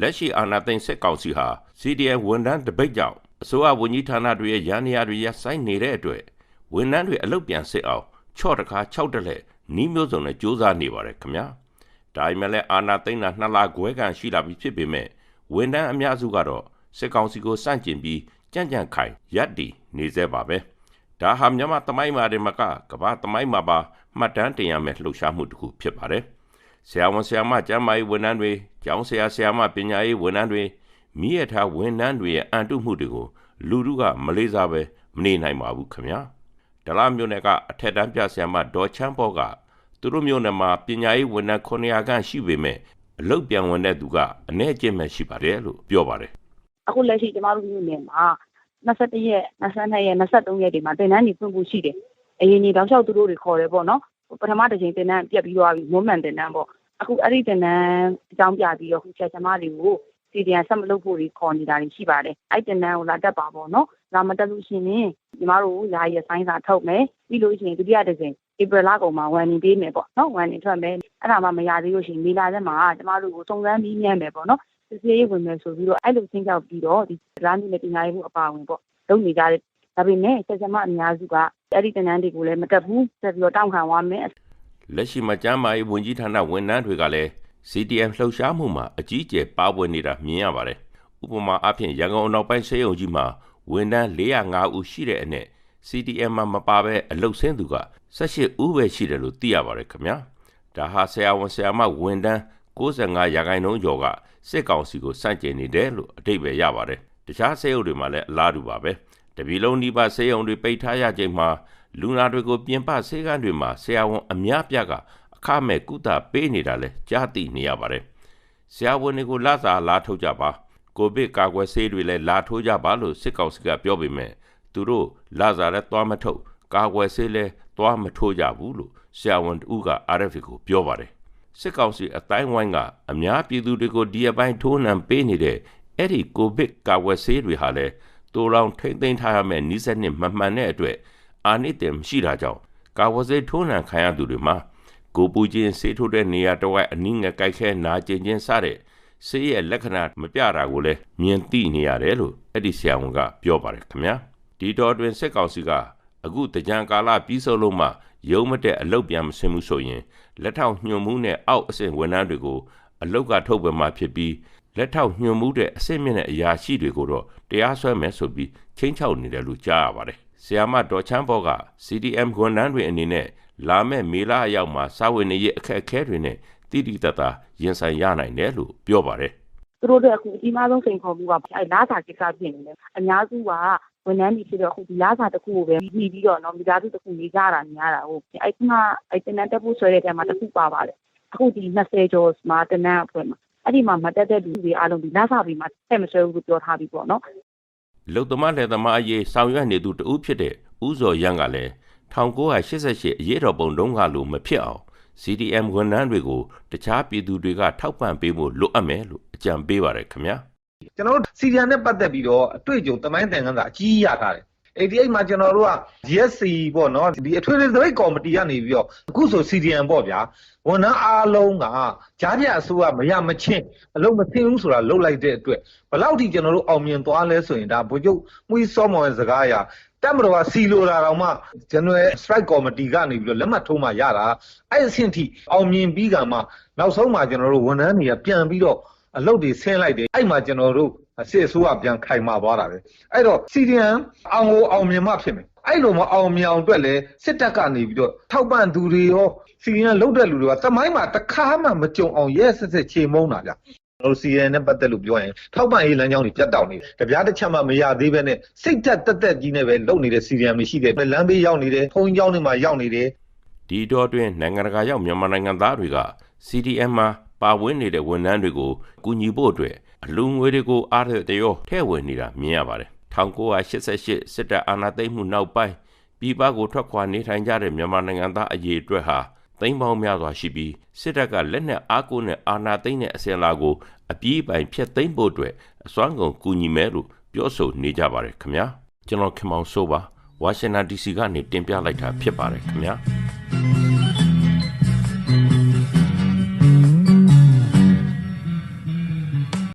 လက်ရှိအာဏာသိမ်းစစ်ကောင်စီဟာ CDM ဝန်ထမ်းတပိတ်ကြောင့်အစိုးရဝန်ကြီးဌာနတွေရဲ့ရန်နေရာတွေရပ်ဆိုင်းနေတဲ့အတွက်ဝန်ထမ်းတွေအလုပ်ပြန်စစ်အောင်ချော့တခါ6တက်လက်နီးမျိုးစုံနဲ့စူးစမ်းနေပါတယ်ခင်ဗျာဒါပေမဲ့လည်းအာဏာသိမ်းတာနှစ်လခွဲကန်ရှိလာပြီဖြစ်ပေမဲ့ဝန်ထမ်းအများစုကတော့စစ်ကောင်စီကိုစန့်ကျင်ပြီးကြံ့ကြံ့ခိုင်ရပ်တည်နေသေးပါပဲဒါဟာမြန်မာသမိုင်းမှာတင်မကကမ္ဘာသမိုင်းမှာပါမှတ်တမ်းတင်ရမယ့်လှုပ်ရှားမှုတစ်ခုဖြစ်ပါတယ် ဆရာဝန်ဆရာမကျမ်းမာရေးဝန်ထမ်းတွေကျောင်းဆရာဆရာမပညာရေးဝန်ထမ်းတွေမိရထားဝန်ထမ်းတွေရဲ့အန်တုမှုတွေကိုလူလူကမလေးစားပဲမနေနိုင်ပါဘူးခင်ဗျာဒလာမျိုးနယ်ကအထက်တန်းပြဆရာမဒေါ်ချမ်းပေါ်ကသူတို့မျိုးနယ်မှာပညာရေးဝန်ထမ်း900ခန့်ရှိပေမဲ့အလုပ်ပြန်ဝင်တဲ့သူကအနည်းအကျဉ်းပဲရှိပါတယ်လို့ပြောပါတယ်အခုလက်ရှိကျမတို့မြို့နယ်မှာ21ရက်22ရက်23ရက်တွေမှာတင်တန်းနေဖွင့်ဖို့ရှိတယ်အရင်နေတောက်လျှောက်သူတို့တွေခေါ်တယ်ပေါ့နော် ပထမတစ်ချိန်တင်တန်းပြတ်ပြီးသွားပြီမွမ်းမှန်တင်တန်းပေါ့အခုအဲ့ဒီတင်တန်းအကြောင်းပြပြီးတော့ခုချက်ချမတွေကိုစီဒီယန်ဆက်မလုပ်ဖို့တွေခေါ်နေတာတွေရှိပါတယ်အဲ့တင်တန်းကိုလာတက်ပါပေါ့နော်လာမတက်လို့ရှိရင်ကျမတို့ယာရည်ဆိုင်းစာထုတ်မယ်ပြီးလို့ရှိရင်ဒုတိယတစ်ချိန်ဧပြီလကုန်မှာဝန်နေပေးမယ်ပေါ့နော်ဝန်နေထွက်မယ်အဲ့ဒါမှမရသေးလို့ရှိရင်မေလာထဲမှာကျမတို့ကိုစုံစမ်းပြီးမြန်းမယ်ပေါ့နော်စစ်စေးရေးဝင်မယ်ဆိုပြီးတော့အဲ့လိုချင်းကြောက်ပြီးတော့ဒီလမ်းမျိုးနဲ့ပညာရေးမှုအပါအဝင်ပေါ့လုပ်နေကြတယ် ဒါပေမဲ့ဆက်စမအများစုကအဲ့ဒီတန်းတန်းတွေကိုလည်းမတက်ဘူးဆက်ပြီးတော့တောင်းခံသွားမယ်လက်ရှိမှာကျမ်းမာရေးဝန်ကြီးဌာနဝန်ထမ်းတွေကလည်း CDM လှုပ်ရှားမှုမှာအကြီးအကျယ်ပါဝင်နေတာမြင်ရပါတယ်။ဥပမာအဖြစ်ရန်ကုန်အနောက်ပိုင်းဆေးရုံကြီးမှာဝန်ထမ်း405ဦးရှိတဲ့အနက် CDM မှာမပါဘဲအလုပ်ဆင်းသူက18ဦးပဲရှိတယ်လို့သိရပါတယ်ခင်ဗျာ။ဒါဟာဆရာဝန်ဆရာမဝန်ထမ်း65ရာခိုင်နှုန်းကျော်ကစစ်ကောင်စီကိုစန့်ကျင်နေတယ်လို့အတိတ်ပဲရပါတယ်။တခြားဆေးရုံတွေမှာလည်းအလားတူပါပဲ။ တပြည်လုံးဒီပါဆေးရုံတွေပိတ်ထားရချိန်မှာလူနာတွေကိုပြင်ပဆေးကန်းတွေမှာဆရာဝန်အများပြကအခမဲ့ကုသပေးနေတာလဲကြားသိနေရပါတယ်။ဆရာဝန်တွေကိုလာစာလာထုတ်ကြပါကိုဗစ်ကာကွယ်ဆေးတွေလည်းလာထိုးကြပါလို့စစ်ကောင်စီကပြောပေမဲ့သူတို့လာစာလည်းသွားမထုတ်ကာကွယ်ဆေးလည်းသွားမထိုးကြဘူးလို့ဆရာဝန်တူက RFA ကိုပြောပါတယ်။စစ်ကောင်စီအတိုင်းဝိုင်းကအများပြည်သူတွေကိုဒီအပိုင်းထိုးနှံပေးနေတဲ့အဲ့ဒီကိုဗစ်ကာကွယ်ဆေးတွေဟာလည်း တိုးလောင်ထိမ့်သိမ်းထားရမယ့်နီးစက်နှစ်မမှန်တဲ့အတွက်အာနိသင်မရှိတာကြောင့်ကာဝဆေးထိုးနှံခံရသူတွေမှာကိုပူချင်းဆေးထိုးတဲ့နေရာတစ်ဝက်အနည်းငယ်ကြိုက်ခဲနာကျင်ချင်းစတဲ့ဆေးရဲ့လက္ခဏာမပြတာကိုလည်းမြင်သိနေရတယ်လို့အဲ့ဒီဆရာဝန်ကပြောပါတယ်ခင်ဗျာဒီတော်တွင်စစ်ကောင်စီကအခုတကြံကာလပြီးဆုံးလို့မှရုံးမတဲ့အလုတ်ပြန်မဆင်ဘူးဆိုရင်လက်ထောက်ညွှန်မှုနဲ့အောက်အဆင့်ဝန်ထမ်းတွေကိုအလုတ်ကထုတ်ပယ်မှဖြစ်ပြီး လက်ထောက်ညွှန်မှုတဲ့အဆင့်မြင့်တဲ့အရာရှိတွေကိုတော့တရားစွဲမယ်ဆိုပြီးချင်းချောက်နေတယ်လို့ကြားရပါတယ်ဆီယာမဒေါ်ချမ်းဘော့က CDM ဝန်ထမ်းတွေအနေနဲ့လာမဲ့မေလအရောက်မှာစာဝင်နေရအခက်အခဲတွေနဲ့တိတိတတ်တာရင်ဆိုင်ရနိုင်တယ်လို့ပြောပါတယ်သူတို့တို့အခုအကြီးမားဆုံးစိန်ခေါ်မှုကအဲလာစာကိစ္စဖြစ်နေတယ်အများစုကဝန်ထမ်းတွေဖြစ်တော့အခုဒီလာစာတစ်ခုကိုပဲပြီးပြီးတော့နော်မိသားစုတစ်ခုနေကြတာနေရတာဟုတ်အဲ့ခုနအဲ့တင်တန်းတက်ဖို့ဆွဲတဲ့တဲမှာတစ်ခုပါပါတယ်အခုဒီ20ကျော်မှာတင်တန်းအဖွဲ့မှာ အဲ့ဒီမှာမတက်တဲ့လူတွေအားလုံးဒီလာစာပြီးမှဆက်မဆွဲဘူးလို့ပြောထားပြီးပေါ့နော်လုံသမားလက်သမားအရေးဆောင်ရွက်နေသူတဦးဖြစ်တဲ့ဦးစော်ရန်ကလည်း1988အရေးတော်ပုံတုန်းကလိုမဖြစ်အောင် CDM ဝန်ထမ်းတွေကိုတခြားပြည်သူတွေကထောက်ပံ့ပေးဖို့လိုအပ်မယ်လို့အကြံပေးပါတယ်ခင်ဗျာကျွန်တော်တို့စီရီယံနဲ့ပတ်သက်ပြီးတော့အတွေ့အကြုံတမိုင်းတန်ခန်းစာအကြီးရထားတယ် 88မှာကျွန်တော်တို့က GSC ပေါ့နော်ဒီအထွေထွေသပိတ်ကော်မတီကနေပြီးတော့အခုဆို CDN ပေါ့ဗျာဝန်ထမ်းအားလုံးကကြားပြအစိုးရမရမချင်းအလုံးမသိဘူးဆိုတာလုတ်လိုက်တဲ့အတွက်ဘယ်လောက်ထိကျွန်တော်တို့အောင်မြင်သွားလဲဆိုရင်ဒါဗိုလ်ချုပ်မှုစောမော်ရဲ့စကားအရတက်မတော်ကစီလိုတာတော့မှ General Strike Committee ကနေပြီးတော့လက်မှတ်ထိုးမှရတာအဲ့အဆင့်ထိအောင်မြင်ပြီးကမှနောက်ဆုံးမှကျွန်တော်တို့ဝန်ထမ်းတွေကပြန်ပြီးတော့ အလုပ်တွေဆင်းလိုက်တယ်အဲ့မှာကျွန်တော်တို့စစ်အစိုးရပြန်ခိုင်မာသွားတာပဲအဲ့တော့ CDN အောင်ကိုအောင်မြင်မှဖြစ်မယ်အဲ့လိုမအောင်မြင်အောင်အတွက်လဲစစ်တပ်ကနေပြီးတော့ထောက်ပံ့သူတွေရော CDN လုတ်တဲ့လူတွေကသမိုင်းမှာတစ်ခါမှမကြုံအောင်ရဲစစ်စစ်ချေမုန်းတာဗျကျွန်တော် CDN နဲ့ပတ်သက်လို့ပြောရင်ထောက်ပံ့ရေးလမ်းကြောင်းတွေပြတ်တောက်နေတယ်။ကြပြားတစ်ချက်မှမရသေးပဲနဲ့စိတ်သက်တက်တက်ကြီးနဲ့ပဲလုပ်နေတဲ့ CDN တွေရှိတယ်။လမ်းဘေးရောက်နေတယ်၊ဖုန်းကြောင်းတွေမှာရောက်နေတယ်ဒီတော့တွင်နိုင်ငံတကာရောက်မြန်မာနိုင်ငံသားတွေက CDM မှာ ပါဝင်နေတဲ့ဝန်ထမ်းတွေကိုကူညီဖို့အတွက်အလူငွေတွေကိုအားရတရောထည့်ဝင်နေတာမြင်ရပါတယ်1988စစ်တပ်အာဏာသိမ်းမှုနောက်ပိုင်းပြည်ပကိုထွက်ခွာနေထိုင်ကြတဲ့မြန်မာနိုင်ငံသားအရေးအတွက်ဟာသိမ်းပေါင်းများစွာရှိပြီးစစ်တပ်ကလက်နက်အားကိုးနဲ့အာဏာသိမ်းတဲ့အစဉ်အလာကိုအပြည့်ပိုင်ဖျက်သိမ်းဖို့အတွက်အစွမ်းကုန်ကူညီမယ်လို့ပြောဆိုနေကြပါတယ်ခင်ဗျာကျွန်တော်ခင်မောင်စိုးပါဝါရှင်တန် DC ကနေတင်ပြလိုက်တာဖြစ်ပါတယ်ခင်ဗျာ